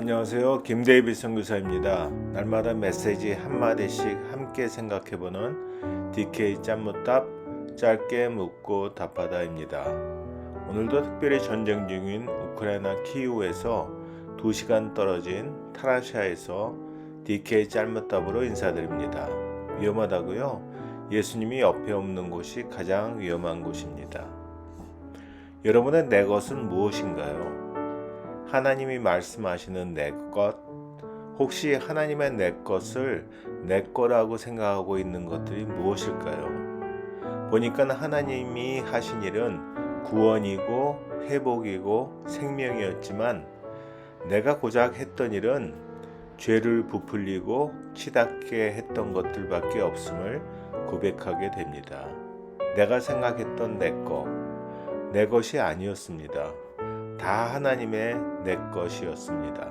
안녕하세요. 김데이비 선교사입니다. 날마다 메시지 한마디씩 함께 생각해보는 DK 짠무답 짧게 묻고 답하다입니다. 오늘도 특별히 전쟁 중인 우크라이나 키이우에서 2시간 떨어진 타라샤에서 DK 짤무답으로 인사드립니다. 위험하다고요? 예수님이 옆에 없는 곳이 가장 위험한 곳입니다. 여러분의 내 것은 무엇인가요? 하나님이 말씀하시는 내 것, 혹시 하나님의 내 것을 내 거라고 생각하고 있는 것들이 무엇일까요? 보니까 하나님이 하신 일은 구원이고 회복이고 생명이었지만 내가 고작 했던 일은 죄를 부풀리고 치닫게 했던 것들밖에 없음을 고백하게 됩니다. 내가 생각했던 내 것, 내 것이 아니었습니다. 다 하나님의 내 것이었습니다.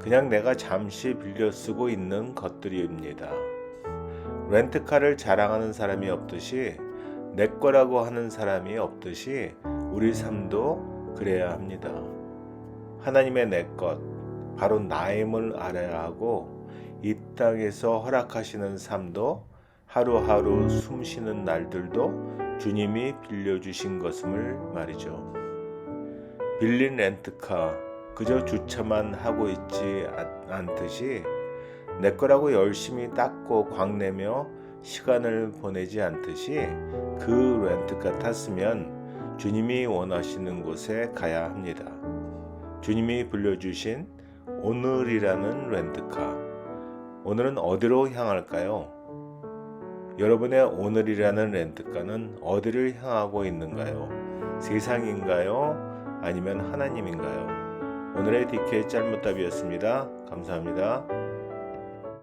그냥 내가 잠시 빌려 쓰고 있는 것들입니다. 렌트카를 자랑하는 사람이 없듯이 내 거라고 하는 사람이 없듯이 우리 삶도 그래야 합니다. 하나님의 내 것, 바로 나임을 알아야 하고 이 땅에서 허락하시는 삶도 하루하루 숨 쉬는 날들도 주님이 빌려주신 것임을 말이죠. 빌린 렌트카 그저 주차만 하고 있지 않듯이 내 거라고 열심히 닦고 광내며 시간을 보내지 않듯이 그 렌트카 탔으면 주님이 원하시는 곳에 가야 합니다. 주님이 불려주신 오늘이라는 렌트카. 오늘은 어디로 향할까요? 여러분의 오늘이라는 렌트카는 어디를 향하고 있는가요? 세상인가요? 아니면 하나님인가요? 오늘의 DK 짤무답이었습니다. 감사합니다.